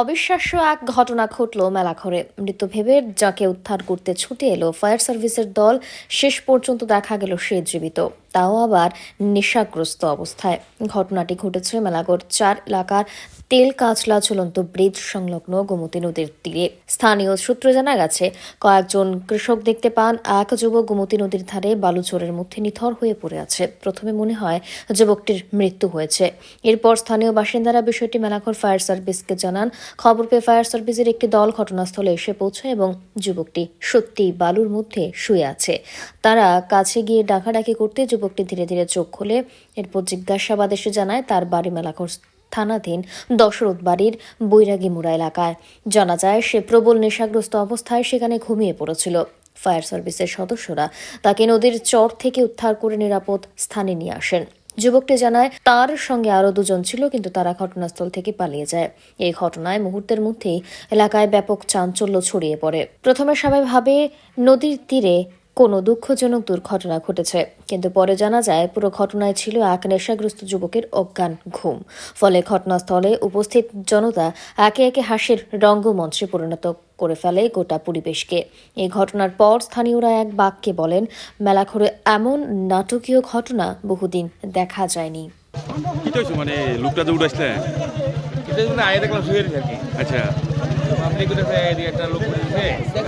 অবিশ্বাস্য এক ঘটনা ঘটল মেলাঘরে। মৃত ভেবে যাকে উদ্ধার করতে ছুটে এলো ফায়ার সার্ভিসের দল, শেষ পর্যন্ত দেখা গেল সে জীবিত। তাও আবার নেশাগ্রস্ত অবস্থায়। ঘটনাটি ঘটেছে মেলাঘর চার এলাকার তেল কাঁচলা ঝুলন্ত ব্রিজ সংলগ্ন গোমতী নদীর তীরে। স্থানীয় সূত্রে জানা গেছে, কয়েকজন কৃষক দেখতে পান, এক যুবক গোমতী নদীর ধারে বালুচরের মধ্যে নিথর হয়ে পড়ে আছে। প্রথমে মনে হয় যুবকটির মৃত্যু হয়েছে। এরপর স্থানীয় বাসিন্দারা বিষয়টি মেলাঘর ফায়ার সার্ভিসকে জানান। খবর পেয়ে ফায়ার সার্ভিসের একটি দল ঘটনাস্থলে এসে পৌঁছায় এবং যুবকটি সত্যি বালুর মধ্যে শুয়ে আছে। তারা কাছে গিয়ে ডাকাডাকি করতে যুবকটি ধীরে ধীরে চোখ খোলে এরপর জিজ্ঞাসাবাদ এসে জানায়, তার বাড়ি মেলাঘর থানাধীন দশরথ বাড়ির বৈরাগী বৈরাগীমুড়া এলাকায়। জানা যায়, সে প্রবল নেশাগ্রস্ত অবস্থায় সেখানে ঘুমিয়ে পড়েছিল। ফায়ার সার্ভিসের সদস্যরা তাকে নদীর চর থেকে উদ্ধার করে নিরাপদ স্থানে নিয়ে আসেন। যুবকটি জানায়, তার সঙ্গে আরও দুজন ছিল, কিন্তু তারা ঘটনাস্থল থেকে পালিয়ে যায়। এই ঘটনায় মুহূর্তের মধ্যেই এলাকায় ব্যাপক চাঞ্চল্য ছড়িয়ে পড়ে। প্রথমে সবাই ভাবে, নদীর তীরে কোনো দুঃখজনক দুর্ঘটনা ঘটেছে। কিন্তু পরে জানা যায় পুরো ঘটনায় ছিল এক নেশাগ্রস্ত যুবকের অজ্ঞান ঘুম। ফলে ঘটনাস্থলে উপস্থিত জনতা একে একে হাসির রঙ্গমঞ্চে পরিণত করে ফেলে গোটা পরিবেশকে। এই ঘটনার পর স্থানীয়রা এক বাক্যে বলেন মেলাঘরে এমন নাটকীয় ঘটনা বহুদিন দেখা যায়নি। মানে লোকটা আচ্ছা। একটা লোক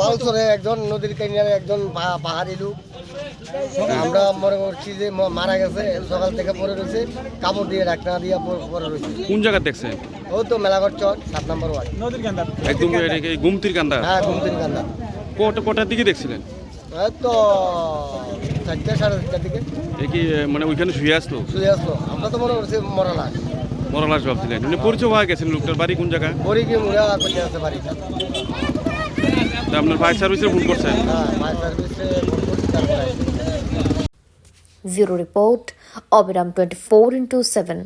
বাউসরে একজন নদীর কিনারে একজন পাহাড়ি লোক। আমরা মনে করছি যে মারা গেছে সকাল থেকে পরে রয়েছে কাপড় দিয়ে ডাকনা দিয়ে পরে রয়েছে। কোন জায়গা দেখছেন? ও তো মেলাঘর চট সাত নম্বর ওয়ার্ড। একদম গুমতির কান্দা হ্যাঁ ঘুমতিন কান্দা কটা কটার দিকে দেখছিলেন? এই তো চারটে সাড়ে চারটার দিকে। এ কি মানে ওইখানে শুয়ে আসতো শুয়ে আসলো। আমরা তো মনে করছি মরা লাশ মরা লাশ ভাবছিলেন। এমনি পরিচয় হয়ে গেছেন লোকটার বাড়ি কোন জায়গায়? বড়ি গিয়ে মুড়ে করতে আসতে পারি তা আপনার ফায়ার সার্ভিসে ফোন করছেন ব্যুরো রিপোর্ট অবিরাম টোয়েন্টি ফোর ইন্টু সেভেন